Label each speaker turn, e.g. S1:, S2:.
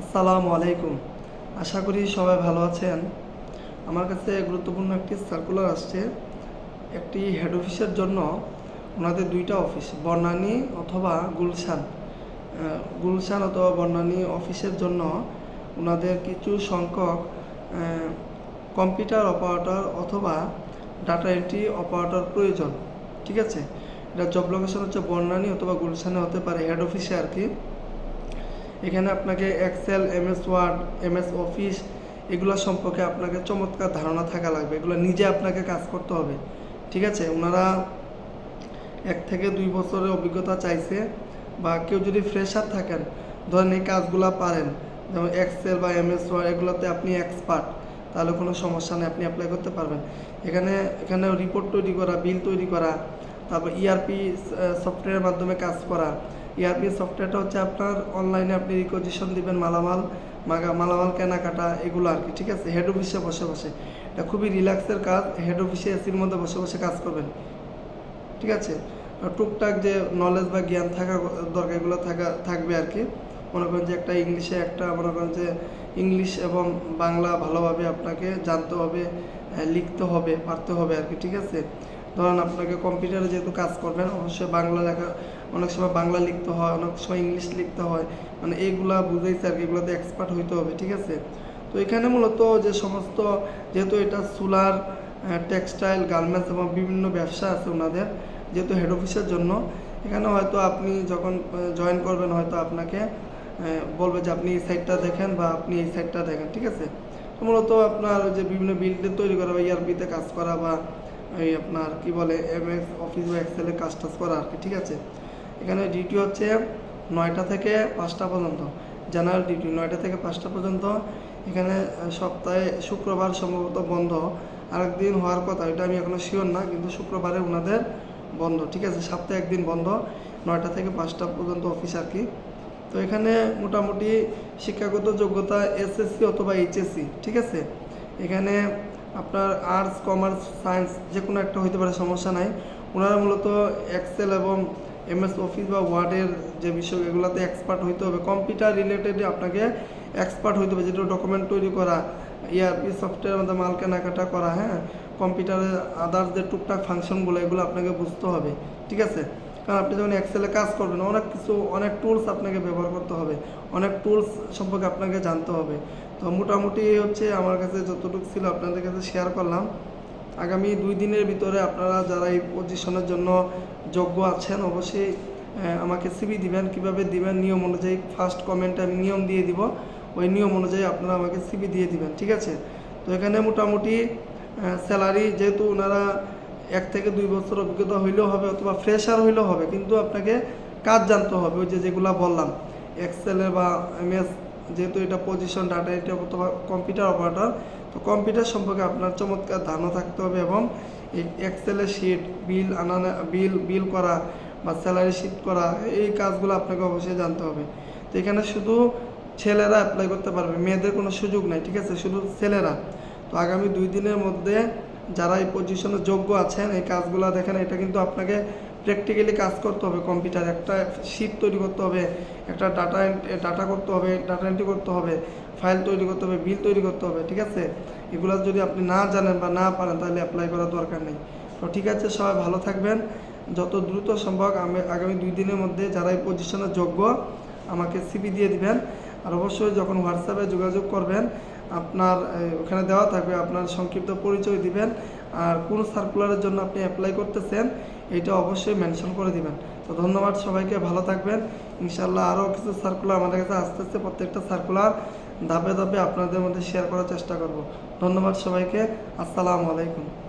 S1: আসসালামু আলাইকুম। আশা করি সবাই ভালো আছেন। আমার কাছে গুরুত্বপূর্ণ একটি সার্কুলার আসছে। একটি হেড অফিসের জন্য ওনাদের দুইটা অফিস বর্ণানি অথবা গুলশান। গুলশান অথবা বর্ণানি অফিসের জন্য ওনাদের কিছু সংখ্যক কম্পিউটার অপারেটর অথবা ডাটা এন্ট্রি অপারেটর প্রয়োজন। ঠিক আছে? এটা জব লোকেশন হচ্ছে বর্ণানি অথবা গুলশানে হতে পারে হেড অফিসে আর কি। এখানে আপনাকে Excel MS Word MS Office এগুলো সম্পর্কে আপনাকে চমৎকার ধারণা থাকা লাগবে। এগুলো নিজে আপনাকে কাজ করতে হবে। ঠিক আছে? ওনারা এক থেকে দুই বছরের অভিজ্ঞতা চাইছে বা কেউ যদি ফ্রেশার থাকেন, ধরেন এই কাজগুলো পারেন, যেমন এক্সেল বা এমএস ওয়ার্ড এগুলোতে আপনি এক্সপার্ট তাহলে কোনো সমস্যা নেই, আপনি অ্যাপ্লাই করতে পারবেন। এখানে এখানে রিপোর্ট তৈরি করা বিল তৈরি করা, তারপর E ইআরপি সফটওয়্যারের মাধ্যমে কাজ করা ইআরপি সফটওয়্যারটা হচ্ছে আপনার অনলাইনে আপনি রিকোজিশন দিবেন মালামাল, মাগা, মালামাল, কেনাকাটা, এগুলো আর কি, ঠিক আছে? হেড অফিসে বসে বসে। এটা খুবই রিল্যাক্সের কাজ হেড অফিসে এসির মধ্যে বসে বসে কাজ করবেন। ঠিক আছে? টুকটাক যে নলেজ বা জ্ঞান থাকা দরকার, এগুলো থাকা, থাকবে আর কি। মনে করেন যে একটা ইংলিশে একটা, মনে করেন যে ইংলিশ এবং বাংলা ভালোভাবে আপনাকে জানতে হবে লিখতে হবে, পারতে হবে আর কি, ঠিক আছে? ধরেন আপনাকে কম্পিউটারে যেহেতু কাজ করবেন, অবশ্যই বাংলা লেখা অনেক সময় বাংলা লিখতে হয়, অনেক সময় ইংলিশ লিখতে হয়। মানে এইগুলা বুঝেইছে আর কি, এগুলোতে এক্সপার্ট হইতে হবে, ঠিক আছে? তো এখানে মূলত যে সমস্ত, যেহেতু এটা সোলার টেক্সটাইল গার্মেন্টস এবং বিভিন্ন ব্যবসা আছে ওনাদের, যেহেতু হেড অফিসের জন্য, এখানে হয়তো আপনি যখন জয়েন করবেন, হয়তো আপনাকে বলবে যে আপনি এই সাইডটা দেখেন বা আপনি এই সাইডটা দেখেন, ঠিক আছে? মূলত আপনার যে বিভিন্ন বিল্ডিং তৈরি করা বা ইয়ারপিতে কাজ করা বা এই আপনার কি বলে এম এস অফিস বা এক্সেলে কাজ টাজ করা আর কি, ঠিক আছে? এখানে ডিউটি হচ্ছে নয়টা থেকে পাঁচটা পর্যন্ত। জেনারেল ডিউটি, নয়টা থেকে পাঁচটা পর্যন্ত। এখানে সপ্তাহে শুক্রবার সম্ভবত বন্ধ। আরেকদিন হওয়ার কথা, এটা আমি এখনও শিওর না, কিন্তু শুক্রবারে ওনাদের বন্ধ। ঠিক আছে, সপ্তাহে একদিন বন্ধ, নয়টা থেকে পাঁচটা পর্যন্ত অফিস আর কি। তো এখানে মোটামুটি শিক্ষাগত যোগ্যতা এসএসসি অথবা এইচএসসি ঠিক আছে? এখানে আপনার আর্টস কমার্স সায়েন্স যে কোনো একটা হইতে পারে, সমস্যা নাই। ওনারা মূলত এক্সেল এবং এমএস অফিস বা ওয়ার্ডের যে বিষয়, এগুলোতে এক্সপার্ট হইতে হবে। কম্পিউটার রিলেটেড আপনাকে এক্সপার্ট হইতে হবে, যেটা ডকুমেন্ট তৈরি করা ইআরপি সফটওয়্যার মধ্যে মাল কেনাকাটা করা হ্যাঁ? কম্পিউটারের আদার্স যে টুকটাক ফাংশনগুলো এগুলো আপনাকে বুঝতে হবে, ঠিক আছে? কারণ আপনি যখন এক্সেলে কাজ করবেন, অনেক কিছু, অনেক টুলস আপনাকে ব্যবহার করতে হবে, অনেক টুলস সম্পর্কে আপনাকে জানতে হবে। তো মোটামুটি হচ্ছে আমার কাছে যতটুকু ছিল আপনাদের কাছে শেয়ার করলাম। আগামী দুই দিনের ভিতরে আপনারা যারা এই পজিশনের জন্য যোগ্য আছেন, অবশ্যই আমাকে সিবি দিবেন। কীভাবে দিবেন? নিয়ম অনুযায়ী ফার্স্ট কমেন্টে আমি নিয়ম দিয়ে দিব। ওই নিয়ম অনুযায়ী আপনারা আমাকে সিবি দিয়ে দিবেন, ঠিক আছে? তো এখানে মোটামুটি স্যালারি যেহেতু ওনারা এক থেকে দুই বছর অভিজ্ঞতা হইলেও হবে অথবা ফ্রেশার হইলেও হবে, কিন্তু আপনাকে কাজ জানতে হবে, ওই যে যেগুলো বললাম। এক্সেলের বা এমএস যেহেতু এটা পজিশন ডাটা এটা অথবা কম্পিউটার অপারেটর তো কম্পিউটার সম্পর্কে আপনার চমৎকার ধারণা থাকতে হবে এবং এই এক্সেলের শিট বিল আনা বিল বিল করা বা স্যালারি শিট করা, এই কাজগুলো আপনাকে অবশ্যই জানতে হবে। তো এখানে শুধু ছেলেরা অ্যাপ্লাই করতে পারবে, মেয়েদের কোনো সুযোগ নাই, ঠিক আছে? শুধু ছেলেরা। তো আগামী দুই দিনের মধ্যে যারা এই পজিশনে যোগ্য আছেন, এই কাজগুলো দেখেন, এটা কিন্তু আপনাকে প্র্যাকটিক্যালি কাজ করতে হবে কম্পিউটার একটা শিট তৈরি করতে হবে, একটা ডাটা ডাটা করতে হবে ডাটা এন্ট্রি করতে হবে ফাইল তৈরি করতে হবে বিল তৈরি করতে হবে, ঠিক আছে? এগুলো যদি আপনি না জানেন বা না পারেন তাহলে অ্যাপ্লাই করার দরকার নেই। তো ঠিক আছে সবাই ভালো থাকবেন। যত দ্রুত সম্ভব আমি আগামী দুই দিনের মধ্যে যারা এই পজিশনে যোগ্য, আমাকে সিবি দিয়ে দিবেন। আর অবশ্যই যখন হোয়াটসঅ্যাপে যোগাযোগ করবেন, আপনার ওখানে দেওয়া থাকবে, আপনার সংক্ষিপ্ত পরিচয় দিবেন। আর কোন সার্কুলারের জন্য আপনি অ্যাপ্লাই করতেছেন, এটা অবশ্যই মেনশন করে দিবেন। তো ধন্যবাদ সবাইকে, ভালো থাকবেন। ইনশাল্লাহ আরও কিছু সার্কুলার আমাদের কাছে আস্তে আস্তে প্রত্যেকটা সার্কুলার ধাপে ধাপে আপনাদের মধ্যে শেয়ার করার চেষ্টা করব। ধন্যবাদ সবাইকে, আসসালামু আলাইকুম।